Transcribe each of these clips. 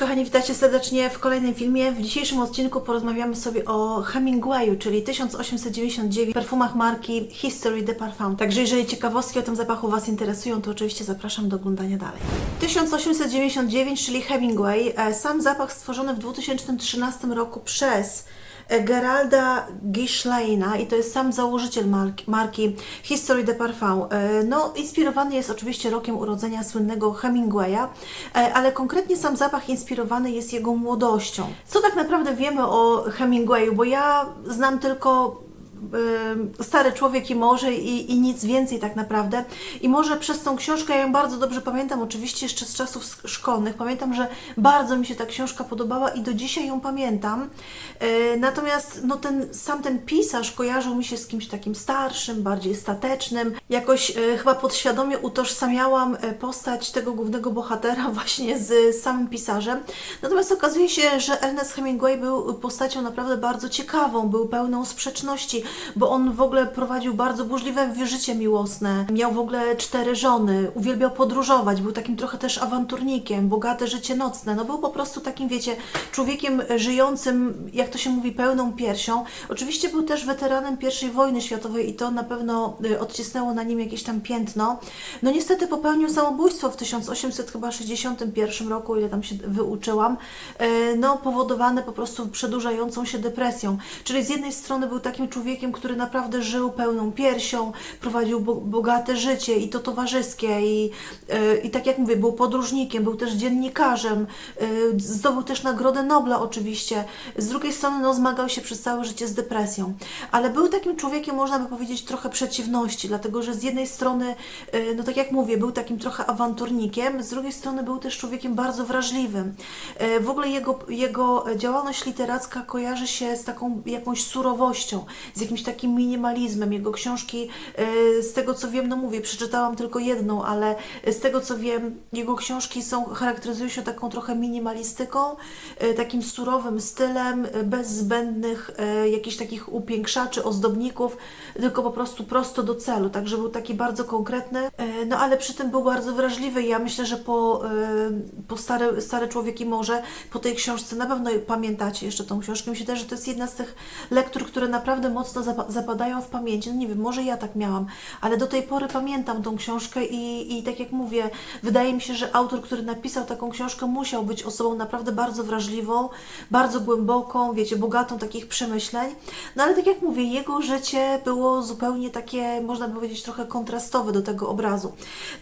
kochani, witajcie serdecznie w kolejnym filmie. W dzisiejszym odcinku porozmawiamy sobie o Hemingwayu, czyli 1899 perfumach marki History de Parfum. Także jeżeli ciekawostki o tym zapachu Was interesują, to oczywiście zapraszam do oglądania dalej. 1899, czyli Hemingway, e, sam zapach stworzony w 2013 roku przez Geralda Gischleina i to jest sam założyciel marki, marki History de Parfum. E, No, inspirowany jest oczywiście rokiem urodzenia słynnego Hemingwaya, e, ale konkretnie sam zapach inspirowany jest jego młodością. Co tak naprawdę wiemy o Hemingwayu, bo ja znam tylko Stary człowiek i morze i, i nic więcej tak naprawdę. I może przez tą książkę, ja ją bardzo dobrze pamiętam, oczywiście jeszcze z czasów szkolnych. Pamiętam, że bardzo mi się ta książka podobała i do dzisiaj ją pamiętam. Y, Natomiast no ten, sam ten pisarz kojarzył mi się z kimś takim starszym, bardziej statecznym. Jakoś y, chyba podświadomie utożsamiałam y, postać tego głównego bohatera właśnie z samym pisarzem. Natomiast okazuje się, że Ernest Hemingway był postacią naprawdę bardzo ciekawą, był pełną sprzeczności, bo on w ogóle prowadził bardzo burzliwe życie miłosne. Miał w ogóle cztery żony, uwielbiał podróżować, był takim trochę też awanturnikiem, bogate życie nocne. No był po prostu takim, wiecie, człowiekiem żyjącym, jak to się mówi, pełną piersią. Oczywiście był też weteranem I wojny światowej i to na pewno y, odcisnęło na nim jakieś tam piętno. No niestety popełnił samobójstwo w 1861 roku, ile tam się wyuczyłam, y, no powodowane po prostu przedłużającą się depresją. Czyli z jednej strony był takim człowiekiem, który naprawdę żył pełną piersią, prowadził bo- bogate życie i to towarzyskie i, y, i tak jak mówię, był podróżnikiem, był też dziennikarzem, y, zdobył też Nagrodę Nobla oczywiście. Z drugiej strony no, zmagał się przez całe życie z depresją, ale był takim człowiekiem, można by powiedzieć, trochę przeciwności, dlatego że z jednej strony, y, no tak jak mówię, był takim trochę awanturnikiem, z drugiej strony był też człowiekiem bardzo wrażliwym. W ogóle jego, jego działalność literacka kojarzy się z taką jakąś surowością, z jakimś takim minimalizmem. Jego książki, y, z tego co wiem, no mówię, przeczytałam tylko jedną, ale z tego co wiem, jego książki są, charakteryzują się taką trochę minimalistyką, y, takim surowym stylem, y, bez zbędnych jakichś takich upiększaczy, ozdobników, tylko po prostu prosto do celu. Także był taki bardzo konkretny, no ale przy tym był bardzo wrażliwy. Ja myślę, że po, po stary, stary Człowiek i Morze, po tej książce, na pewno pamiętacie jeszcze tą książkę. Myślę też, że to jest jedna z tych lektur, które naprawdę mocno zapa- zapadają w pamięci. No nie wiem, może ja tak miałam, ale do tej pory pamiętam tą książkę i, i tak jak mówię, wydaje mi się, że autor, który napisał taką książkę, musiał być osobą naprawdę bardzo wrażliwą, bardzo głęboką, wiecie, bogatą takich przemyśleń. No ale tak jak mówię, jego życie było zupełnie takie, można by powiedzieć, trochę kontrastowe do tego obrazu.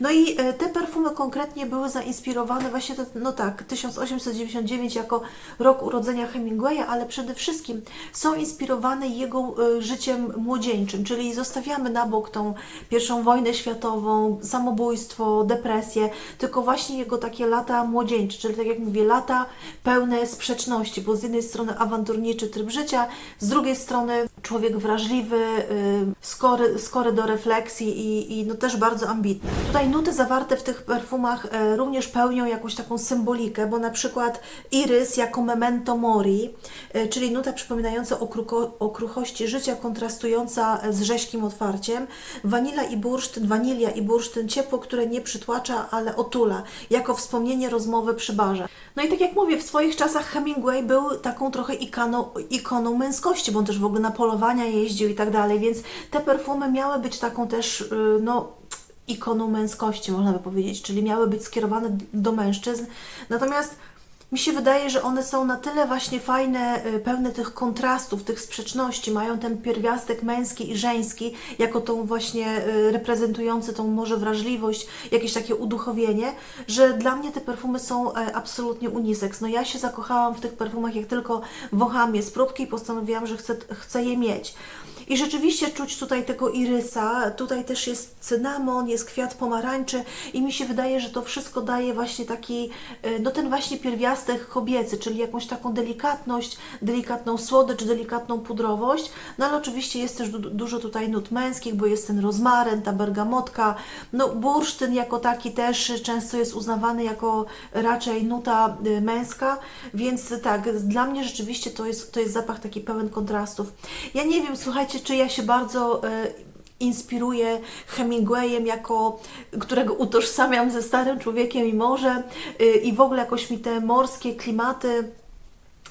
No i e, te perfumy konkretnie były zainspirowane właśnie, to, no tak, 1899 jako rok urodzenia Hemingwaya, ale przede wszystkim są inspirowane jego e, życiem młodzieńczym, czyli zostawiamy na bok tą pierwszą wojnę światową, samobójstwo, depresję, tylko właśnie jego takie lata młodzieńcze, czyli tak jak mówię, lata pełne sprzeczności, bo z jednej strony awanturniczy tryb życia, z drugiej strony człowiek wrażliwy, y, skory, skory do refleksji i, i no też bardzo ambitny. Tutaj nuty zawarte w tych perfumach e, również pełnią jakąś taką symbolikę, bo na przykład irys jako memento mori, e, czyli nuta przypominająca o, kruko, o kruchości życia, kontrastująca z rzeźkim otwarciem, wanila i bursztyn, wanilia i bursztyn, ciepło, które nie przytłacza, ale otula, jako wspomnienie rozmowy przy barze. No i tak jak mówię, w swoich czasach Hemingway był taką trochę ikoną, ikoną męskości, bo on też w ogóle na polowania jeździł i tak dalej, więc te perfumy miały być taką też, y, no, ikoną męskości, można by powiedzieć, czyli miały być skierowane do mężczyzn. Natomiast mi się wydaje, że one są na tyle właśnie fajne, y, pełne tych kontrastów, tych sprzeczności, mają ten pierwiastek męski i żeński, jako tą właśnie y, reprezentujący tą może wrażliwość, jakieś takie uduchowienie, że dla mnie te perfumy są e, absolutnie unisex. No ja się zakochałam w tych perfumach, jak tylko wąchałam je z próbki i postanowiłam, że chcę, chcę je mieć. I rzeczywiście czuć tutaj tego irysa, tutaj też jest cynamon, jest kwiat pomarańczy i mi się wydaje, że to wszystko daje właśnie taki, y, no ten właśnie pierwiastek kobiecy, czyli jakąś taką delikatność, delikatną słodycz, delikatną pudrowość, no ale oczywiście jest też du dużo tutaj nut męskich, bo jest ten rozmaryn, ta bergamotka, no bursztyn jako taki też często jest uznawany jako raczej nuta y, męska, więc tak, dla mnie rzeczywiście to jest, to jest zapach taki pełen kontrastów. Ja nie wiem, słuchajcie, czy ja się bardzo inspiruje Hemingwayem, jako, którego utożsamiam ze starym człowiekiem i morze y, i w ogóle jakoś mi te morskie klimaty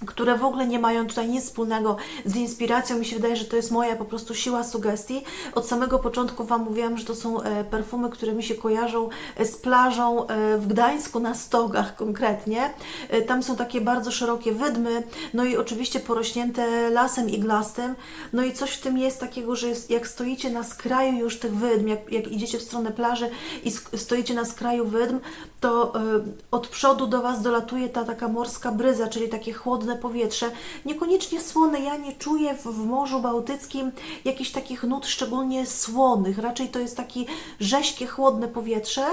które w ogóle nie mają tutaj nic wspólnego z inspiracją. Mi się wydaje, że to jest moja po prostu siła sugestii. Od samego początku Wam mówiłam, że to są e, perfumy, które mi się kojarzą e, z plażą e, w Gdańsku na Stogach konkretnie. Tam są takie bardzo szerokie wydmy, no i oczywiście porośnięte lasem iglastym. No i coś w tym jest takiego, że jak stoicie na skraju już tych wydm, jak, jak idziecie w stronę plaży i stoicie na skraju wydm, to od przodu do Was dolatuje ta taka morska bryza, czyli takie chłodne powietrze. Niekoniecznie słone, ja nie czuję w, w Morzu Bałtyckim jakichś takich nut szczególnie słonych. Raczej to jest takie rześkie, chłodne powietrze.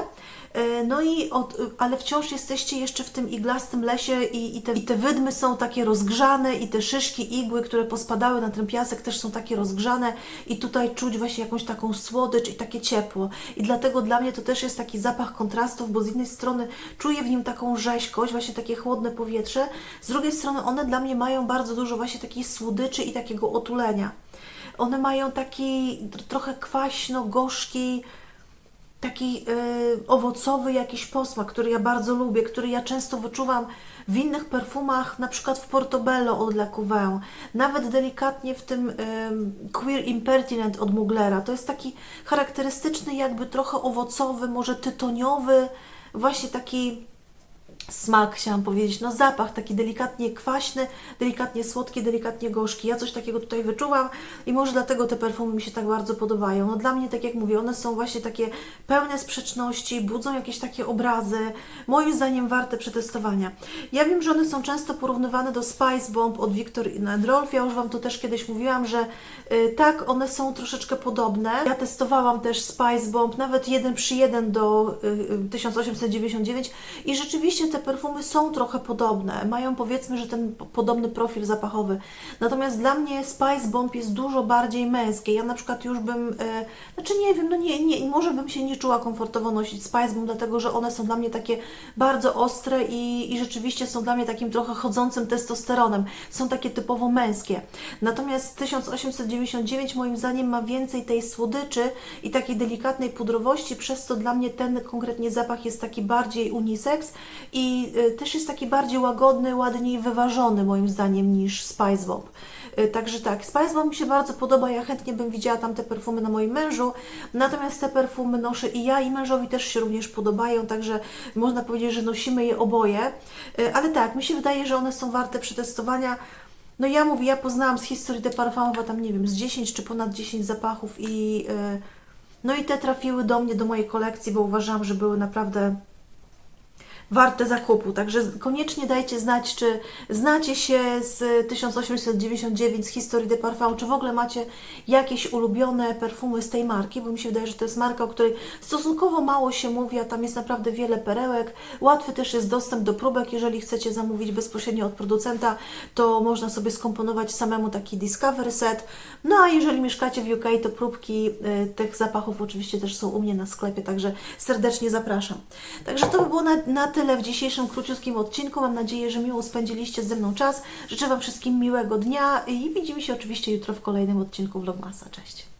E, No i od, ale wciąż jesteście jeszcze w tym iglastym lesie i, i, te, i te wydmy są takie rozgrzane i te szyszki igły, które pospadały na ten piasek też są takie rozgrzane i tutaj czuć właśnie jakąś taką słodycz i takie ciepło. I dlatego dla mnie to też jest taki zapach kontrastów, bo z jednej strony czuję w nim taką rzeźkość, właśnie takie chłodne powietrze, z drugiej strony one dla mnie mają bardzo dużo właśnie takiej słodyczy i takiego otulenia. One mają taki trochę kwaśno-gorzki, taki y, owocowy jakiś posmak, który ja bardzo lubię, który ja często wyczuwam w innych perfumach, na przykład w Portobello od La Couvin, nawet delikatnie w tym y, Queer Impertinent od Muglera. To jest taki charakterystyczny, jakby trochę owocowy, może tytoniowy, właśnie taki smak, chciałam powiedzieć, no zapach taki delikatnie kwaśny, delikatnie słodki, delikatnie gorzki. Ja coś takiego tutaj wyczuwam i może dlatego te perfumy mi się tak bardzo podobają. No dla mnie, tak jak mówię, one są właśnie takie pełne sprzeczności, budzą jakieś takie obrazy, moim zdaniem warte przetestowania. Ja wiem, że one są często porównywane do Spice Bomb od Victor and Rolf. Ja już Wam to też kiedyś mówiłam, że y, tak, one są troszeczkę podobne. Ja testowałam też Spice Bomb, nawet jeden przy jeden do y, y, 1899 i rzeczywiście te perfumy są trochę podobne. Mają powiedzmy, że ten po- podobny profil zapachowy. Natomiast dla mnie Spice Bomb jest dużo bardziej męskie. Ja na przykład już bym, y, znaczy nie wiem, no nie, nie, może bym się nie czuła komfortowo nosić Spice Bomb, dlatego że one są dla mnie takie bardzo ostre i, i rzeczywiście są dla mnie takim trochę chodzącym testosteronem. Są takie typowo męskie. Natomiast 1899 moim zdaniem ma więcej tej słodyczy i takiej delikatnej pudrowości, przez co dla mnie ten konkretnie zapach jest taki bardziej unisex i y, też jest taki bardziej łagodny, ładniej wyważony moim zdaniem niż Spice Bomb. Y, Także tak, Spice Bomb mi się bardzo podoba, ja chętnie bym widziała tam te perfumy na moim mężu, natomiast te perfumy noszę i ja i mężowi też się również podobają, także można powiedzieć, że nosimy je oboje, Y, ale tak, mi się wydaje, że one są warte przetestowania. No ja mówię, ja poznałam z historii de Parfum chyba tam, nie wiem, z 10 czy ponad 10 zapachów i no i te trafiły do mnie, do mojej kolekcji, bo uważam, że były naprawdę warte zakupu. Także koniecznie dajcie znać, czy znacie się z 1899 z historii de Parfum, czy w ogóle macie jakieś ulubione perfumy z tej marki, bo mi się wydaje, że to jest marka, o której stosunkowo mało się mówi, a tam jest naprawdę wiele perełek. Łatwy też jest dostęp do próbek, jeżeli chcecie zamówić bezpośrednio od producenta, to można sobie skomponować samemu taki discovery set. No a jeżeli mieszkacie w UK, to próbki y, tych zapachów oczywiście też są u mnie na sklepie, także serdecznie zapraszam. Także to by było na, na tyle w dzisiejszym króciutkim odcinku. Mam nadzieję, że miło spędziliście ze mną czas. Życzę Wam wszystkim miłego dnia i widzimy się oczywiście jutro w kolejnym odcinku Vlogmasa. Cześć!